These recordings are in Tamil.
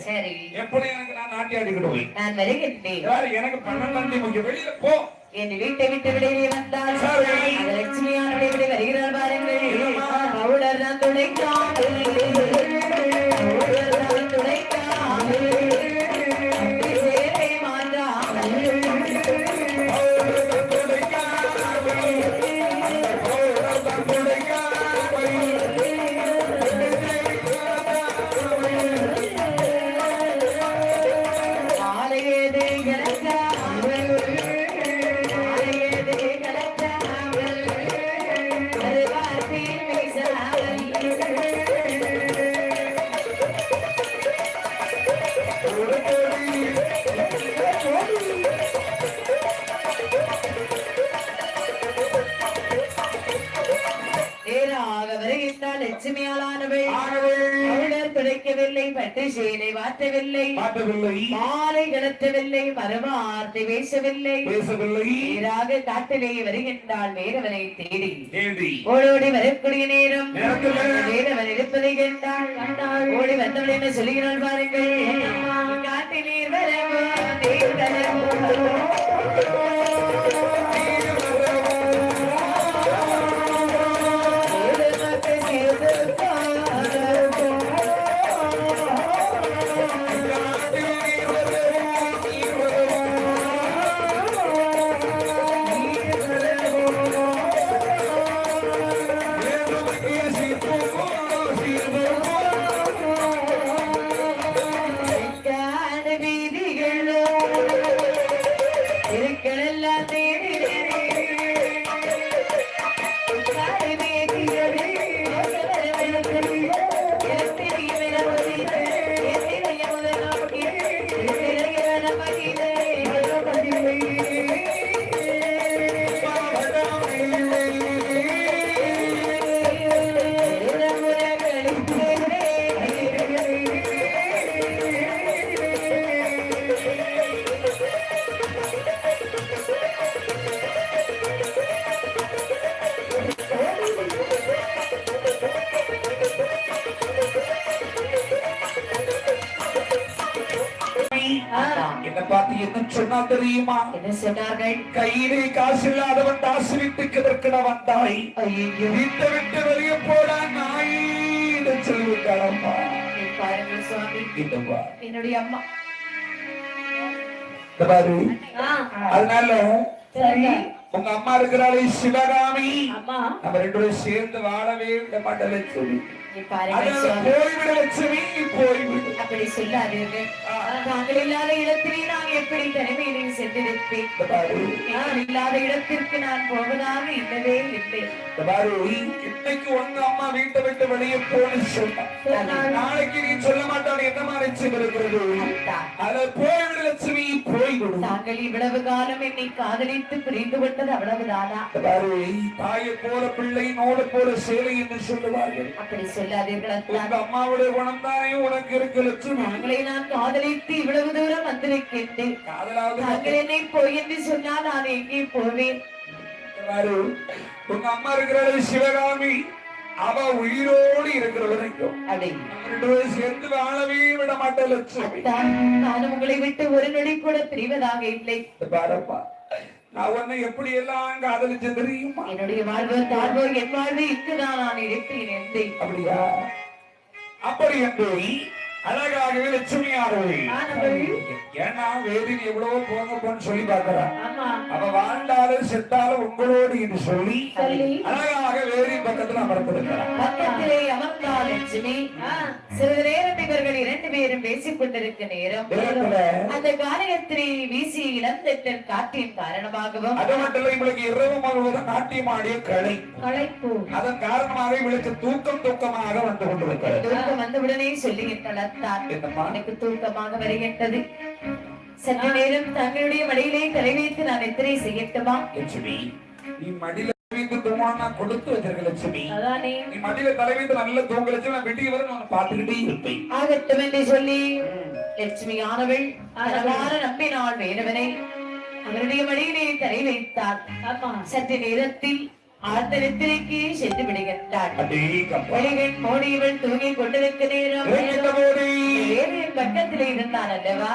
சரி. எப்படி எனக்கு நான் நாட்டி ஆடிக்கிடுவேன் நான் வருகின்றேன் எனக்கு பன்னெண்டாம் முக்கிய வெளியில போ. என் வீட்டை விட்டு வெளியே வந்தால் லட்சுமியானுடைய வருகிறார் பாருங்கள். துடைக்காமல் துடைக்கவில்லை பட்டு சேலை வாற்றவில்லை மாட்டவில்லை மாலை கடத்தவில்லை மறுவார்த்தை பேசவில்லை. பேசவில்லை. நேராக காட்டிலே வருகின்றாள் வேறவனை தேடி. தேடி. ஓடோடி வரக்கூடிய நேரம். வேறவன் இருப்பதை கண்டாள். ஓடி வந்தவள் என்ன சொல்லுகிறாள் பாருங்கள். காட்டிலே என்ன சொன்னா தெரியுமா என்ன சொன்னார்கள் கையிலே காசு இல்லாதவன் தாசு வீட்டுக்கு எதற்கட வந்தாய் வீட்டை விட்டு வெளியே போடா நாயின்னு சொல்லிவிட்டாளம்மா பாருங்கள் சுவாமி. என்னுடைய அம்மா பாரு அதனால உங்க அம்மா இருக்கிறாளே சிவகாமி நம்ம ரெண்டு பேரும் சேர்ந்து வாழவே விட மாட்டேன் லட்சுமி அப்படி சொல்லாதீர்கள். நாங்கள் இல்லாத இடத்திலே நான் எப்படி தனிமையிலே சென்றிருப்பேன்? நான் இல்லாத இடத்திற்கு நான் போவதாக இல்லவே இல்லை. இன்னைக்கு ஒண்ணு அம்மா வீட்டை விட்டு வெளியே போன்னு சொன்னா நாளைக்கு நீ சொல்ல மாட்டான் என்ன மாதிரி இருக்கிறது. அத போய்விடு லட்சுமி போய்விடு. தாங்கள் இவ்வளவு காலம் என்னை காதலித்து புரிந்து கொண்டது அவ்வளவுதானா? தாயை போல பிள்ளை நோடு போல சேலை என்று சொல்லுவார்கள். அப்படி சொல்லாதீர்கள்? உங்க. அம்மாவுடைய குணம் தானே உனக்கு இருக்கு லட்சுமி? தாங்களை நான் காதலித்து இவ்வளவு தூரம் வந்திருக்கின்றேன். தாங்கள் என்னை போய் என்று சொன்னால் நான் எங்கே போவேன்? உங்க அம்மா இருக்கிற சிவகாமி. அவ உயிரோடு இருக்கிற வரைக்கும் சேர்ந்து வாழவே விட மாட்டேன் லட்சுமி. அத்தான், நான் உங்களை விட்டு ஒரு நொடி கூட பிரிவதாக இல்லை. பாரப்பா. நான் உன்னை எப்படி எல்லாம் காதலிச்சேன் தெரியுமா? என்னுடைய வாழ்வு தாழ்வோ என் வாழ்வு இங்குதான் நான் அப்படியா? அப்படி என்று அழகாகவே லட்சுமி ஆனவள். ஏன்னா வேதினி எவ்வளவோ போங்க போன்னு சொல்லி பார்க்கிறான் ஆமா. அவ வாழ்ந்தாலும் செத்தாலும் உங்களோடு என்று சொல்லி. அழகாக வேதி பக்கத்துல அமர்ந்திருக்கிறான் பக்கத்திலே அமர்ந்தால் லட்சுமி சிறிது நேரம் இவர்கள் இரண்டு பேரும் பேசிக் கொண்டிருக்க நேரம். அந்த காரியத்தினை வீசி இழந்தெற்றன் காற்றின் காரணமாகவும் அது மட்டும் இவளுக்கு இரவு முழுவதும் நாட்டியம் ஆடிய கலை. களைப்பு. அதன் காரணமாக இவளுக்கு தூக்கம் தூக்கமாக வந்து கொண்டிருக்கிறது. தூக்கம் வந்தவுடனே சொல்லுகின்றனர் எனக்கு தூக்கமாக வருகின்றது. சற்று நேரம் தங்களுடைய மடியிலே தலை வைத்து நான் எத்தனை செய்யட்டுமா? லட்சுமி நீ மடியில வைத்து கொடுத்து வச்சிருக்க லட்சுமி. அதானே. நீ மடியில தலை வைத்து நல்ல தூங்க லட்சுமி நான் வெட்டி வரை நான் பார்த்துக்கிட்டே இருப்பேன். ஆகட்டும் என்று சொல்லி லட்சுமி ஆனவள் அளவான நம்பினாள் வேறவனை அவருடைய மடியிலே தலை வைத்தாள். சற்று நேரத்தில் ஆழ்ந்த நித்திரைக்கு சென்று மோடியவள் தூங்கிக் கொண்டிருக்க நேரம். பக்கத்திலே இருந்தான் அல்லவா.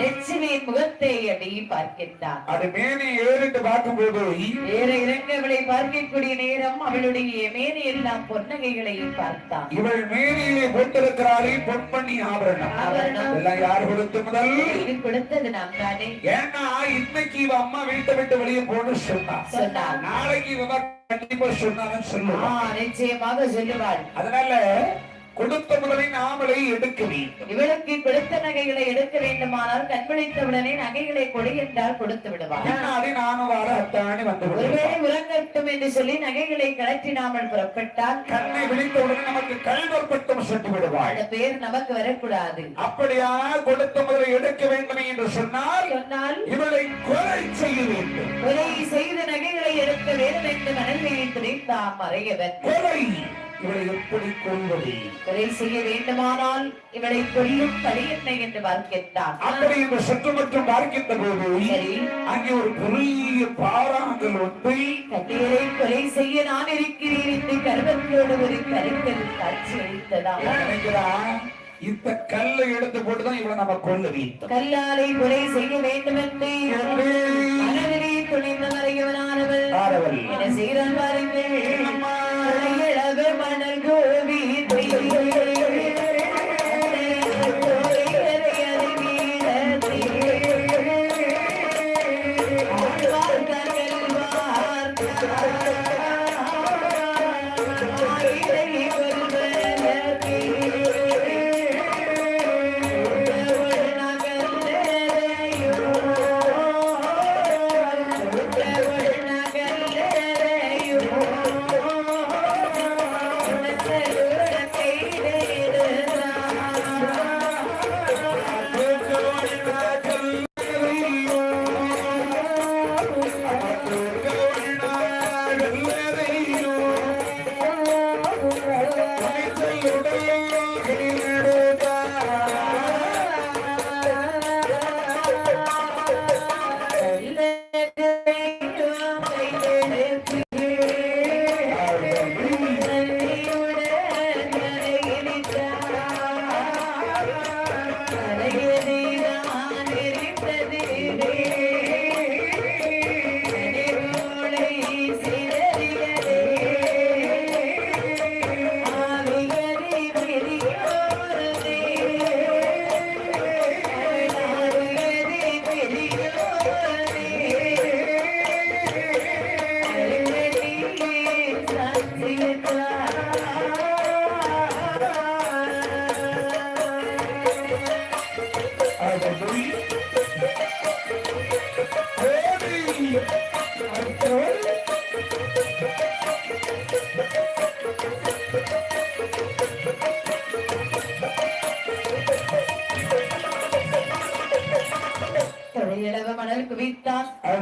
லட்சுமியின் முகத்தை அடி பார்க்கின்றான். அது மேனி ஏறிட்டு பார்க்கும்போது வேற இறங்கவளை பார்க்கக்கூடிய நேரம் அவளுடைய எல்லாம் பொன்னகைகளையும் பார்த்தான். இவள் மேனியிலே போட்டிருக்கிறாளே பொன்மணி ஆபரணம். ஆபரணம். எல்லாம் யார் கொடுத்த முதல்? இது கொடுத்தது நாம் தானே. ஏன்னா இன்னைக்கு இவ அம்மா வீட்டை விட்டு வெளியே போன்னு சொன்னா. சொன்னார் நாளைக்கு இவ கண்டிப்பா சொன்னான்னு ஆ, சொல்லுவான் நிச்சயமாக சொல்லுவாள் அதனால கொடுத்த முதலை நாமளை எடுக்க வேண்டும். இவளுக்கு கொடுத்த நகைகளை எடுக்க வேண்டுமானால் கண்பிடித்தவுடனே நகைகளை கொடு என்றால் கொடுத்து விடுவார் நானும் வர அத்தாணி வந்து ஒருவேளை. உறங்கட்டும் என்று சொல்லி நகைகளை கழற்றினாமல் புறப்பட்டால் கண்ணை விழித்த உடனே நமக்கு கல்வர் பட்டம் சுட்டு விடுவாய் அந்த பேர் நமக்கு வரக்கூடாது. அப்படியா கொடுத்த முதலை எடுக்க வேண்டும் என்று சொன்னால் சொன்னால் இவளை கொலை செய்ய வேண்டும். கொலை செய்த நகைகளை எடுக்க வேண்டும் என்று மனதில் துணித்தான் மறையவன் கொலை. இவளை எப்படி கொள்வது கொலை செய்ய வேண்டுமானால் இவளை கொல்லும் பழி என்ன என்று பார்க்கின்றான். அப்படி என்று சற்று மற்றும் பார்க்கின்ற போது அங்கே ஒரு பெரிய பாறாங்கல் ஒன்றை கட்டியலை கொலை செய்ய நான் இருக்கிறேன் என்று கர்வத்தோடு ஒரு கருத்தில் காட்சி அளித்ததாம் நினைக்கிறா? இந்த கல்லை எடுத்து போட்டுதான் இவளை நம்ம கொல்ல வேண்டும் கல்லாலை கொலை செய்ய வேண்டும் என்று துணிந்த மறையவனானவள். என்ன செய்தான் பாருங்கள்.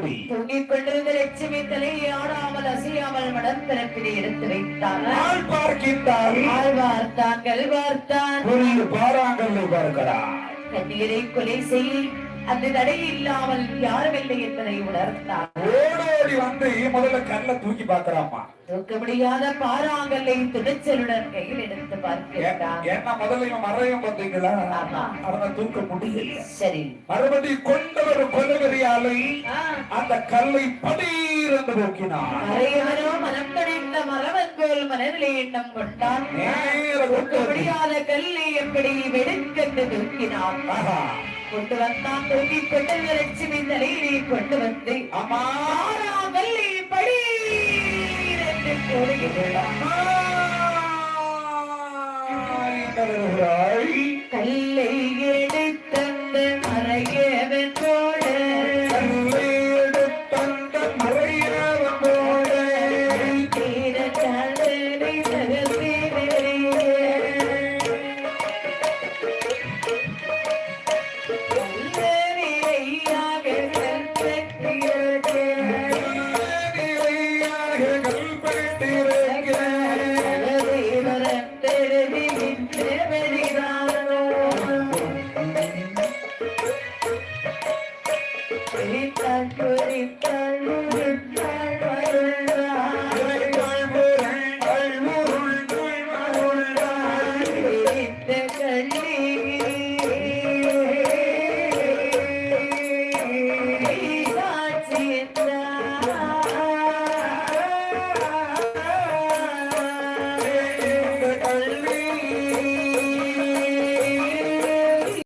அடி தூங்கிக் கொண்டிருந்த லட்சுமி தலையை ஆடாமல் அசையாமல் மடப்பிறப்பிலே எடுத்து வைத்தான் ஆள் பார்க்கின்றால் ஆள் வார்த்தான் கல் வார்த்தான் புரிந்து பார்க்கிறார் கண்ணீரை கொலை செய். அந்த தடை இல்லாமல் யாரும் இல்லை என்பதை உணர்ந்தான் ஓடோடி வந்து முதல்ல கல்லை தூக்கி பார்க்கறாமா தூக்க முடியாத பாறாங்கல்லை துணிச்சலுடன் கையில் எடுத்து பார்க்கிறான். ஏன்னா முதல்ல இவன் மறையும் பார்த்தீங்களா? ஆமா. அவனை தூக்க முடியல. சரி. மறுபடியும் கொண்டவர் கொலவெறியாலை அந்த கல்லை படீர் என்று நோக்கினான். மறையவனோ மனம் கடைந்த மரவன் போல் மனதிலே எண்ணம் கொண்டான். முடியாத கல்லை எப்படி வெடுக்கென்று தூக்கினான். கொண்டு வந்தான் தூக்கி கொண்டு லட்சுமி தலையிலே கொண்டு வந்து அம்மா பாறாங்கல்லை என்று கல்லை